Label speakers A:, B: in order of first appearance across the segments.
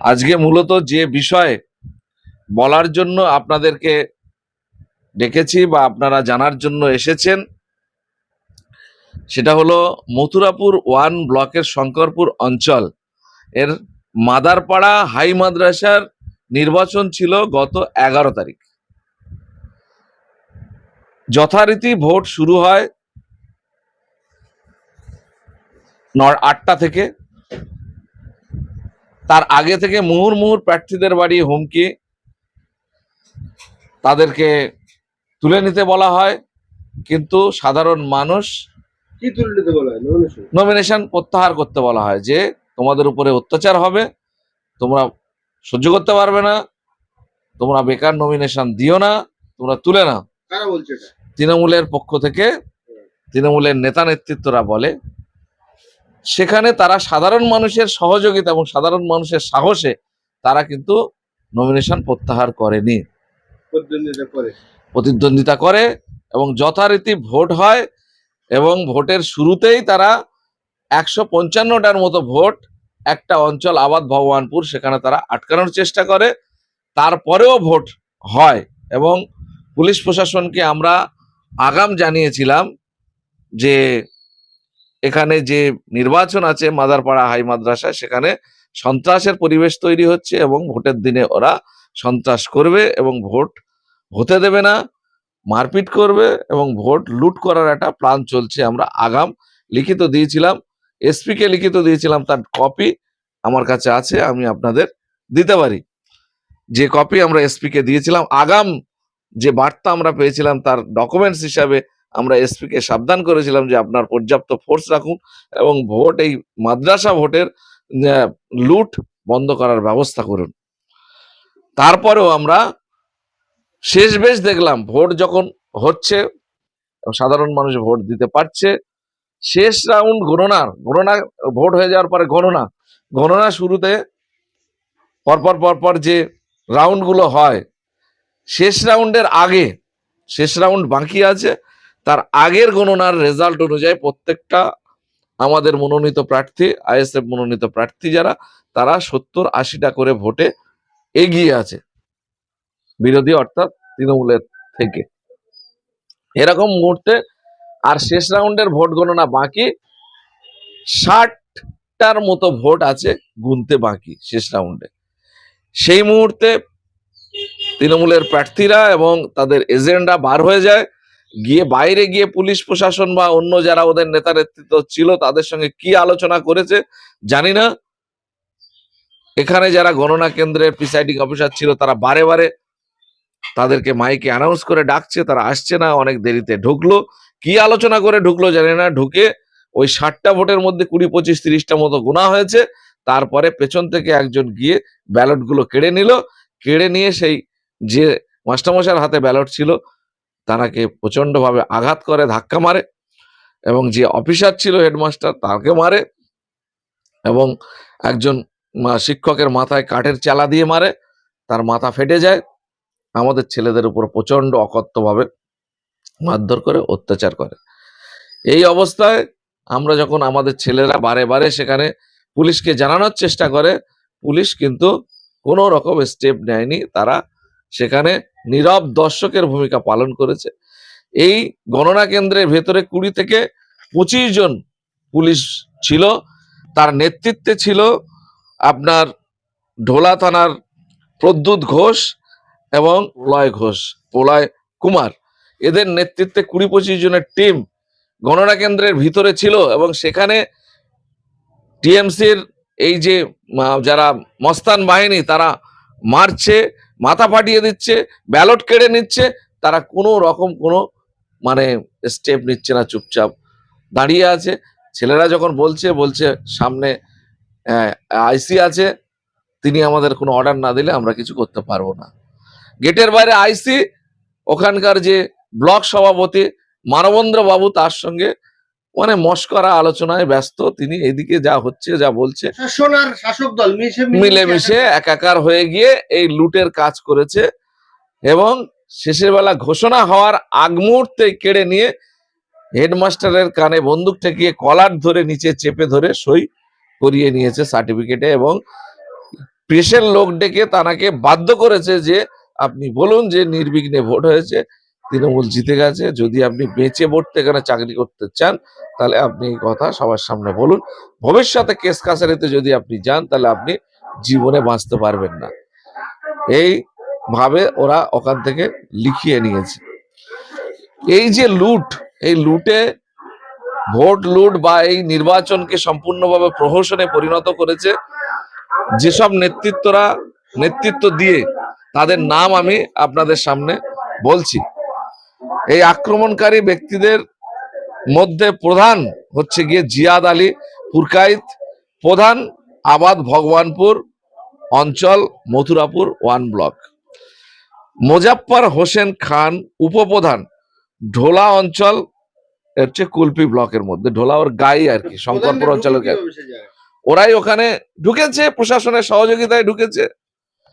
A: আজকে মূলত যে বিষয়ে বলার জন্য আপনাদেরকে ডেকেছি বা আপনারা জানার জন্য এসেছেন, সেটা হলো মথুরাপুর ওয়ান ব্লকের শঙ্করপুর অঞ্চল। এর মাদারপাড়া হাই মাদ্রাসার নির্বাচন ছিল গত এগারো তারিখ। যথারীতি ভোট শুরু হয় নয়, আটটা থেকে। তার আগে থেকে মুহুর মুহুর প্রার্থীদের বাড়ি হুমকি তাদেরকে তুলে নিতে বলা হয় কিন্তু সাধারণ মানুষ
B: কি তুলে নিতে বলা হয়? নমিনেশন
A: প্রত্যাহার করতে বলা হয় যে তোমাদের উপরে অত্যাচার হবে তোমরা সহ্য করতে পারবে না তোমরা বেকার নমিনেশন দিও না তোমরা তুলে নাও।
B: কারা
A: তৃণমূলের পক্ষ থেকে তৃণমূলের নেতা নেতৃত্বরা বলে সেখানে তারা সাধারণ মানুষের সহযোগিতা এবং সাধারণ মানুষের সাহসে তারা কিন্তু নমিনেশন প্রত্যাহার করেনি।
B: প্রতিদ্বন্দ্বিতা করে
A: এবং যথারীতি ভোট হয় এবং ভোটের শুরুতেই তারা একশো পঞ্চান্নটার মতো ভোট একটা অঞ্চল আবাদ ভগবানপুর সেখানে তারা আটকানোর চেষ্টা করে তারপরেও ভোট হয় এবং পুলিশ প্রশাসনকে আমরা আগাম জানিয়েছিলাম যে এখানে যে নির্বাচন আছে মাদারপাড়া হাই মাদ্রাসায়, সেখানে সন্ত্রাসের পরিবেশ তৈরি হচ্ছে এবং ভোটের দিনে ওরা সন্ত্রাস করবে এবং ভোট হতে দেবে না, মারপিট করবে এবং ভোট লুট করার একটা প্ল্যান চলছে। আমরা আগাম লিখিত দিয়েছিলাম এসপি কে লিখিত দিয়েছিলাম, তার কপি আমার কাছে আছে, আমি আপনাদের দিতে পারি। যে কপি আমরা এসপি কে দিয়েছিলাম, আগাম যে বার্তা আমরা পেয়েছিলাম, তার ডকুমেন্টস হিসাবে আমরা এসপি কে সাবধান করেছিলাম যে আপনার পর্যাপ্ত ফোর্স রাখুন এবং ভোট, এই মাদ্রাসা ভোটের লুট বন্ধ করার ব্যবস্থা করুন। তারপরেও আমরা শেষ বেশ দেখলাম, ভোট যখন হচ্ছে, সাধারণ মানুষ ভোট দিতে পারছে, শেষ রাউন্ড গণনা গণনা ভোট হয়ে যাওয়ার পরে গণনা গণনা শুরুতে পরপর পরপর যে রাউন্ডগুলো হয়, শেষ রাউন্ডের আগে, শেষ রাউন্ড বাকি আছে তার আগের গণনার রেজাল্ট অনুযায়ী প্রত্যেকটা আমাদের মনোনীত প্রার্থী, আইএসএফ মনোনীত প্রার্থী যারা, তারা সত্তর আশিটা করে ভোটে এগিয়ে আছে। বিরোধী অর্থাৎ তৃণমূলের থেকে। এরকম মুহূর্তে আর শেষ রাউন্ডের ভোট গণনা বাকি, ষাটটার মতো ভোট আছে গুনতে বাকি শেষ রাউন্ডে। সেই মুহূর্তে তৃণমূলের প্রার্থীরা এবং তাদের এজেন্ডা বার হয়ে যায়। গিয়ে বাইরে গিয়ে পুলিশ প্রশাসন বা অন্য যারা ওদের নেতা নেতৃত্ব ছিল, তাদের সঙ্গে কি আলোচনা করেছে জানি না। এখানে যারা গণনা কেন্দ্রের প্রিসাইডিং অফিসার ছিল, তারা বারে বারে তাদেরকে মাইকে অ্যানাউন্স করে ডাকছে, তারা আসছে না, অনেক দেরিতে ঢুকলো। কি আলোচনা করে ঢুকলো জানি না, ঢুকে ওই ষাটটা ভোটের মধ্যে কুড়ি, পঁচিশ, তিরিশটা মতো গোনা হয়েছে। তারপরে পেছন থেকে একজন গিয়ে ব্যালটগুলো কেড়ে নিল। কেড়ে নিয়ে সেই যে মাস্টারমশার হাতে ব্যালট ছিল তারাকে প্রচণ্ড ভাবে আঘাত করে, ধাক্কা মারে এবং যে অফিসার ছিল হেডমাস্টার তাকে মারে এবং একজন শিক্ষকের মাথায় কাঠের চালা দিয়ে মারে, তার মাথা ফেটে যায়। আমাদের ছেলেদের উপর প্রচণ্ড অকথ্যভাবে মারধর করে, অত্যাচার করে। এই অবস্থায় আমরা যখন আমাদের ছেলেরা বারে বারে সেখানে পুলিশকে জানানোর চেষ্টা করে, পুলিশ কিন্তু কোনো রকম স্টেপ নেয়নি। তারা সেখানে নীরব দর্শকের ভূমিকা পালন করেছে। এই গণনা কেন্দ্রের ভেতরে কুড়ি থেকে পঁচিশ জন পুলিশ ছিল, তার নেতৃত্বে ছিল আপনার ঢোলা থানার প্রদ্যুৎ ঘোষ এবং প্রলয় ঘোষ, প্রলয় কুমার। এদের নেতৃত্বে কুড়ি পঁচিশ জনের টিম গণনা কেন্দ্রের ভিতরে ছিল এবং সেখানে টিএমসির এই যে যারা মস্তান বাহিনী, তারা মারছে মাথা ফাটিয়ে দিচ্ছে ব্যালট কেড়ে নিচ্ছে, তারা কোনো রকম কোনো মানে স্টেপ নিচ্ছে না, চুপচাপ দাঁড়িয়ে আছে। ছেলেরা যখন বলছে বলছে সামনে আইসি আছে, তিনি আমাদের কোনো অর্ডার না দিলে আমরা কিছু করতে পারব না। গেটের বাইরে আইসি ওখানকার যে ব্লক সভাপতি মানবেন্দ্র বাবু তার সঙ্গে মানে মস্করা আলোচনায় ব্যস্ত তিনি এদিকে যা হচ্ছে যা বলছে
B: শাসক দল
A: মিলেমিশে একাকার হয়ে গিয়ে এই লুটের কাজ করেছে এবং শেষের বেলা ঘোষণা হওয়ার আগ মুহূর্তে কেড়ে নিয়ে হেডমাস্টারের কানে বন্দুক ঠেকিয়ে কলার ধরে নিচে চেপে ধরে সই করিয়ে নিয়েছে সার্টিফিকেটে এবং প্রেসের লোক ডেকে তানাকে বাধ্য করেছে যে আপনি বলুন যে নির্বিঘ্নে ভোট হয়েছে তৃণমূল জিতে গেছে যদি আপনি বেঁচে ভোটতে এখানে চাকরি করতে চান তাহলে আপনি এই কথা সবার সামনে বলুন। ভবিষ্যতে কেস কাছারিতে যদি আপনি যান, তাহলে আপনি জীবনে বাঁচতে পারবেন না। এই ভাবে ওরা ওখান থেকে লিখিয়ে নিয়েছে। এই যে লুট, এই লুটে ভোট লুট বা এই নির্বাচনকে সম্পূর্ণভাবে প্রহসনে পরিণত করেছে, যেসব নেতৃত্বরা নেতৃত্ব দিয়ে তাদের নাম আমি আপনাদের সামনে বলছি। এই আক্রমণকারী ব্যক্তিদের মধ্যে প্রধান হচ্ছে গিয়ে জিয়াদ আলী পুরকাইত প্রধান আবাদ ভগবানপুর অঞ্চল মথুরাপুর ওয়ান ব্লক। মোজাফফর হোসেন খান উপপ্রধান ঢোলা অঞ্চল এর হচ্ছে কুলপি ব্লকের মধ্যে ঢোলা ওর গাই আর কি শঙ্করপুর অঞ্চলের? ওরাই ওখানে ঢুকেছে প্রশাসনের সহযোগিতায় ঢুকেছে।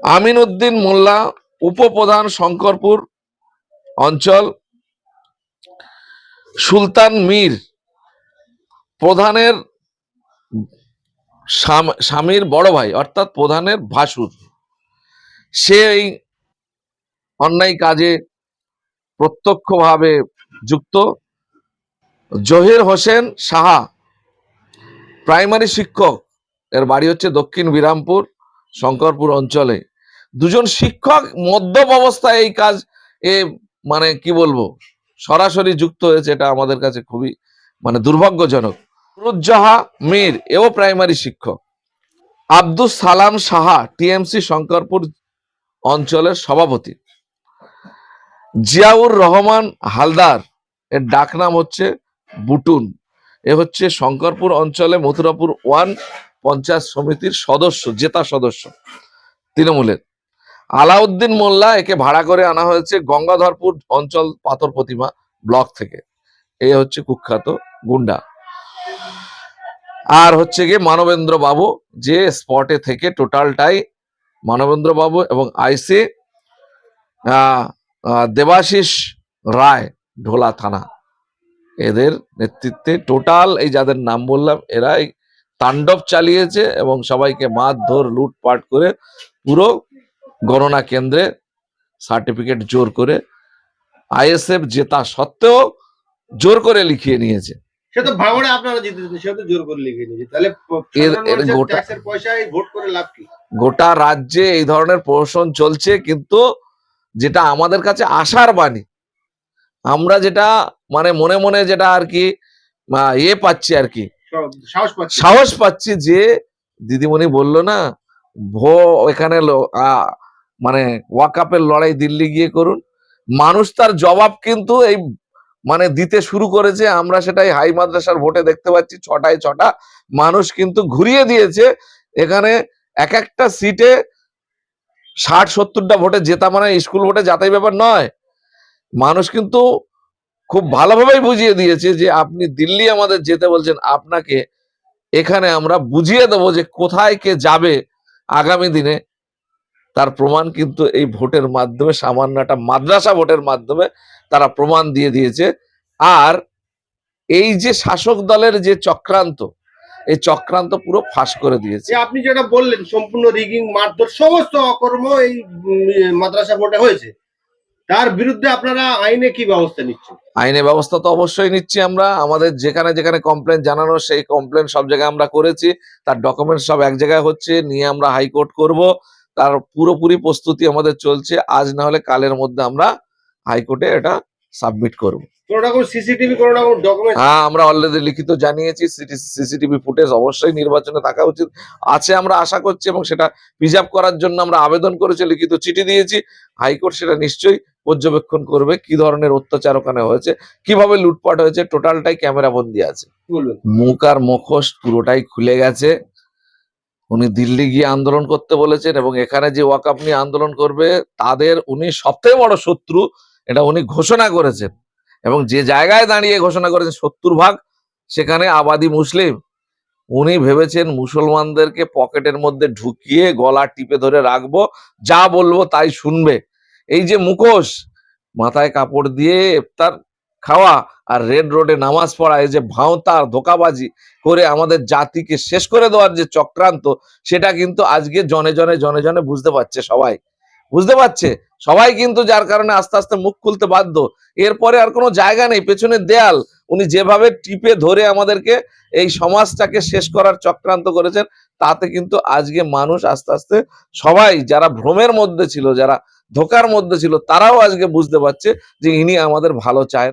A: আমিন উদ্দিন মোল্লা উপপ্রধান শঙ্করপুর অঞ্চল সুলতান মীর প্রধানের স্বামীর বড় ভাই, অর্থাৎ প্রধানের ভাসুর। সে এই অন্যায় কাজে প্রত্যক্ষভাবে যুক্ত। জহির হোসেন সাহা, প্রাইমারি শিক্ষক, এর বাড়ি হচ্ছে দক্ষিণ বিরামপুর, শঙ্করপুর অঞ্চলে। দুজন শিক্ষক মদ্যপ অবস্থায় এই কাজ, এ মানে কি বলব? সরাসরি যুক্ত হয়েছে এটা আমাদের কাছে খুবই মানে দুর্ভাগ্যজনক। নুরুজ্জাহা মীর, এও প্রাইমারি শিক্ষক। আব্দুস সালাম সাহা, টিএমসি শঙ্করপুর অঞ্চলের সভাপতি। জিয়াউর রহমান হালদার, এর ডাকনাম হচ্ছে বুটুন। এ হচ্ছে শঙ্করপুর অঞ্চলে মথুরাপুর ওয়ান পঞ্চায়েত সমিতির সদস্য, জেতা সদস্য, তৃণমূলের। আলাউদ্দিন মোল্লা একে ভাড়া করে আনা হয়েছে গঙ্গাধরপুর অঞ্চল পাথর প্রতিমা ব্লক থেকে। এ হচ্ছে কুখ্যাত গুন্ডা। আর হচ্ছে গিয়ে মানবেন্দ্র বাবু, যে স্পটে থেকে টোটালটাই মানবেন্দ্র বাবু এবং আইসি দেবাশিস রায়, ঢোলা থানা। এদের নেতৃত্বে টোটাল এই যাদের নাম বললাম, এরাই তাণ্ডব চালিয়েছে এবং সবাইকে মারধর, লুটপাট করে পুরো গণনা কেন্দ্রে সার্টিফিকেট জোর করে আইএসএফ জেতা সত্ত্বেও জোর করে লিখিয়ে নিয়েছে।
B: সে তো ভাঙড়ে আপনারা জিতেছেন সে জোর করে লিখে নিয়েছে। তাহলে
A: এর-
B: সাধারণ
A: এর
B: মানুষের
A: গোটা-
B: ট্যাক্সের পয়সায় ভোট করে লাভ কি?
A: গোটা রাজ্যে এই ধরনের প্রহসন চলছে কিন্তু যেটা আমাদের কাছে আশার বাণী। আমরা যেটা মানে মনে মনে যেটা আর কি ইয়ে পাচ্ছি আর কি।
B: সাহস
A: সাহস পাচ্ছি যে দিদিমণি বলল না ভো এখানে মানে ওয়াকাপের লড়াই দিল্লি গিয়ে করুন। মানুষ তার জবাব কিন্তু এই মানে দিতে শুরু করেছে। আমরা সেটাই হাই মাদ্রাসার ভোটে দেখতে পাচ্ছি, ছটায় ছটা। মানুষ কিন্তু ঘুরিয়ে দিয়েছে। এখানে এক একটা সিটে ষাট, সত্তরটা ভোটে জেতা মানে স্কুল ভোটে যাতাই ব্যাপার নয়। মানুষ কিন্তু খুব ভালোভাবেই বুঝিয়ে দিয়েছে যে আপনি দিল্লি আমাদের যেতে বলছেন, আপনাকে এখানে আমরা বুঝিয়ে দেবো যে কোথায় কে যাবে আগামী দিনে। তার প্রমাণ কিন্তু এই ভোটের মাধ্যমে সামান্য একটা মাদ্রাসা ভোটের মাধ্যমে তারা প্রমাণ দিয়ে দিয়েছে। আর এই যে শাসক দলের যে চক্রান্ত এই চক্রান্ত পুরো ফাঁস করে দিয়েছে।
B: আপনি যেটা বললেন সম্পূর্ণ রিগিং মারধর সমস্ত অকর্ম এই মাদ্রাসা ভোটে হয়েছে। তার বিরুদ্ধে আপনারা আইনে কি ব্যবস্থা নিচ্ছেন?
A: আইনে ব্যবস্থা তো অবশ্যই নিচ্ছি আমরা। আমাদের যেখানে যেখানে কমপ্লেন জানানো সেই কমপ্লেন সব জায়গায় আমরা করেছি। তার ডকুমেন্ট সব এক জায়গায় হচ্ছে নিয়ে আমরা হাইকোর্ট করব। তার পুরোপুরি প্রস্তুতি আমাদের চলছে। আজ না হলে কালের মধ্যে আমরা হাইকোর্টে এটা সাবমিট করব। হ্যাঁ আমরা অলরেডি লিখিত জানিয়েছি সিসিটিভি ফুটেজ অবশ্যই নির্বাচনে থাকা উচিত। আছে আমরা আশা করছি এবং সেটা প্রিজার্ভ করার জন্য আমরা আবেদন করেছি লিখিত চিঠি দিয়েছি। হাইকোর্ট সেটা নিশ্চয়ই পর্যবেক্ষণ করবে কি ধরনের অত্যাচার ওখানে হয়েছে কীভাবে লুটপাট হয়েছে টোটালটাই ক্যামেরা বন্দি আছে। মুখ আর মুখোশ পুরোটাই খুলে গেছে। উনি দিল্লি গিয়ে আন্দোলন করতে বলেছেন এবং এখানে যে ওয়াকাপ নিয়ে আন্দোলন করবে, তাদের উনি সবথেকে বড় শত্রু, এটা উনি ঘোষণা করেছেন। এবং যে জায়গায় দাঁড়িয়ে ঘোষণা করেছেন, সত্তর ভাগ, সেখানে আবাদি মুসলিম। উনি ভেবেছেন মুসলমানদেরকে পকেটের মধ্যে ঢুকিয়ে গলা টিপে ধরে রাখব, যা বলব তাই শুনবে। এই যে মুখোশ, মাথায় কাপড় দিয়ে তার খাওয়া আর রেড রোডে নামাজ পড়া, এই যে ভাঁওতা ধোকাবাজি করে আমাদের জাতিকে শেষ করে দেওয়ার যে চক্রান্ত, সেটা কিন্তু আজকে জনে জনে জনে জনে বুঝতে পারছে সবাই। বুঝতে পারছে? সবাই কিন্তু যার কারণে আস্তে আস্তে মুখ খুলতে বাধ্য। এরপরে আর কোনো জায়গা নেই পেছনের দেয়াল। উনি যেভাবে টিপে ধরে আমাদেরকে এই সমাজটাকে শেষ করার চক্রান্ত করেছেন, তাতে কিন্তু আজকে মানুষ আস্তে আস্তে সবাই যারা ভ্রমের মধ্যে ছিল, যারা ধোকার মধ্যে ছিল, তারাও আজকে বুঝতে পারছে যে ইনি আমাদের ভালো চায়